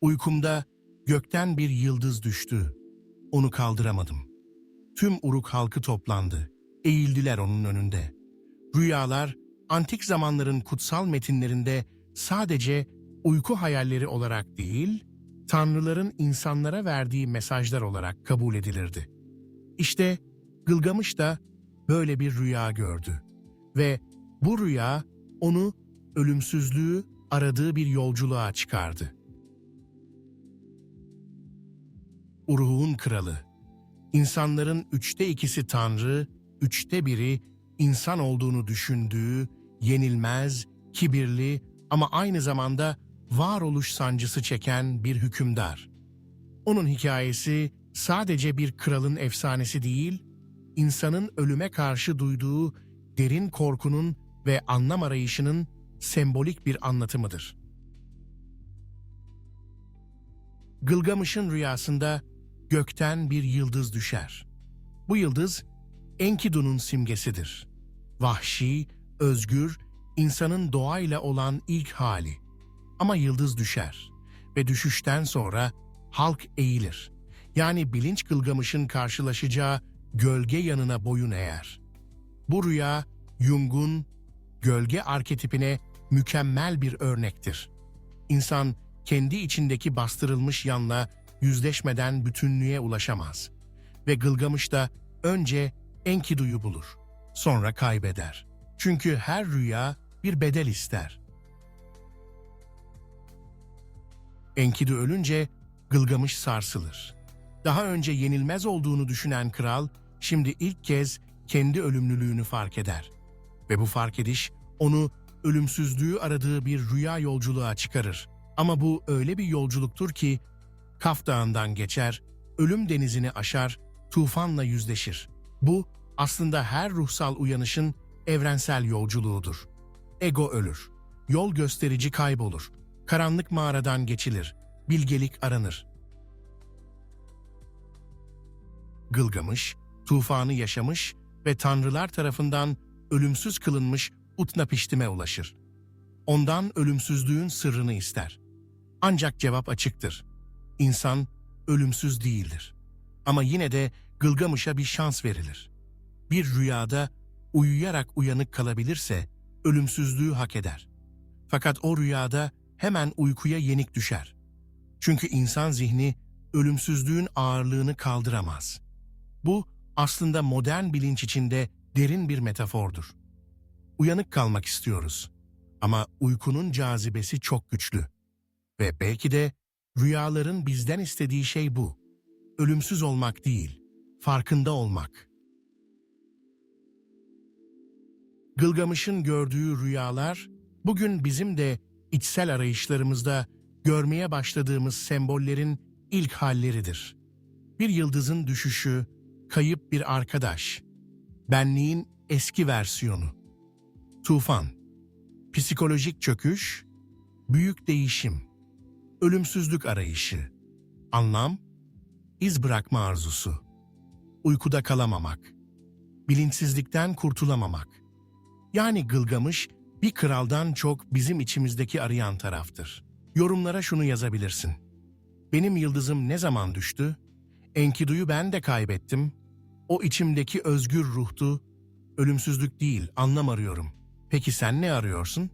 Uykumda gökten bir yıldız düştü. Onu kaldıramadım. Tüm Uruk halkı toplandı. Eğildiler onun önünde. Rüyalar, antik zamanların kutsal metinlerinde sadece uyku hayalleri olarak değil, tanrıların insanlara verdiği mesajlar olarak kabul edilirdi. İşte Gılgamış da böyle bir rüya gördü. Ve bu rüya onu ölümsüzlüğü aradığı bir yolculuğa çıkardı. Uruğun kralı. İnsanların üçte ikisi tanrı, üçte biri insan olduğunu düşündüğü, yenilmez, kibirli ama aynı zamanda varoluş sancısı çeken bir hükümdar. Onun hikayesi sadece bir kralın efsanesi değil, insanın ölüme karşı duyduğu derin korkunun ve anlam arayışının sembolik bir anlatımıdır. Gılgamış'ın rüyasında gökten bir yıldız düşer. Bu yıldız Enkidu'nun simgesidir. Vahşi, özgür, insanın doğayla olan ilk hali. Ama yıldız düşer ve düşüşten sonra halk eğilir. Yani bilinç Gılgamış'ın karşılaşacağı gölge yanına boyun eğer. Bu rüya Jung'un gölge arketipine mükemmel bir örnektir. İnsan kendi içindeki bastırılmış yanla yüzleşmeden bütünlüğe ulaşamaz. Ve Gılgamış da önce Enkidu'yu bulur, sonra kaybeder. Çünkü her rüya bir bedel ister. Enkidu ölünce Gılgamış sarsılır. Daha önce yenilmez olduğunu düşünen kral, şimdi ilk kez kendi ölümlülüğünü fark eder. Ve bu fark ediş onu ölümsüzlüğü aradığı bir rüya yolculuğa çıkarır. Ama bu öyle bir yolculuktur ki Kaf Dağı'ndan geçer, ölüm denizini aşar, tufanla yüzleşir. Bu aslında her ruhsal uyanışın evrensel yolculuğudur. Ego ölür, yol gösterici kaybolur, karanlık mağaradan geçilir, bilgelik aranır. Gılgamış, tufanı yaşamış ve tanrılar tarafından ölümsüz kılınmış Utnapiştim'e ulaşır. Ondan ölümsüzlüğün sırrını ister. Ancak cevap açıktır. İnsan ölümsüz değildir. Ama yine de Gılgamış'a bir şans verilir. Bir rüyada uyuyarak uyanık kalabilirse ölümsüzlüğü hak eder. Fakat o rüyada hemen uykuya yenik düşer. Çünkü insan zihni ölümsüzlüğün ağırlığını kaldıramaz. Bu aslında modern bilinç içinde derin bir metafordur. Uyanık kalmak istiyoruz ama uykunun cazibesi çok güçlü. Ve belki de rüyaların bizden istediği şey bu. Ölümsüz olmak değil, farkında olmak. Gılgamış'ın gördüğü rüyalar, bugün bizim de içsel arayışlarımızda görmeye başladığımız sembollerin ilk halleridir. Bir yıldızın düşüşü, kayıp bir arkadaş, benliğin eski versiyonu, tufan, psikolojik çöküş, büyük değişim, ölümsüzlük arayışı, anlam, iz bırakma arzusu, uykuda kalamamak, bilinçsizlikten kurtulamamak. Yani Gılgamış bir kraldan çok bizim içimizdeki arayan taraftır. Yorumlara şunu yazabilirsin. Benim yıldızım ne zaman düştü? Enkidu'yu ben de kaybettim. O içimdeki özgür ruhtu. Ölümsüzlük değil, anlam arıyorum. Peki sen ne arıyorsun?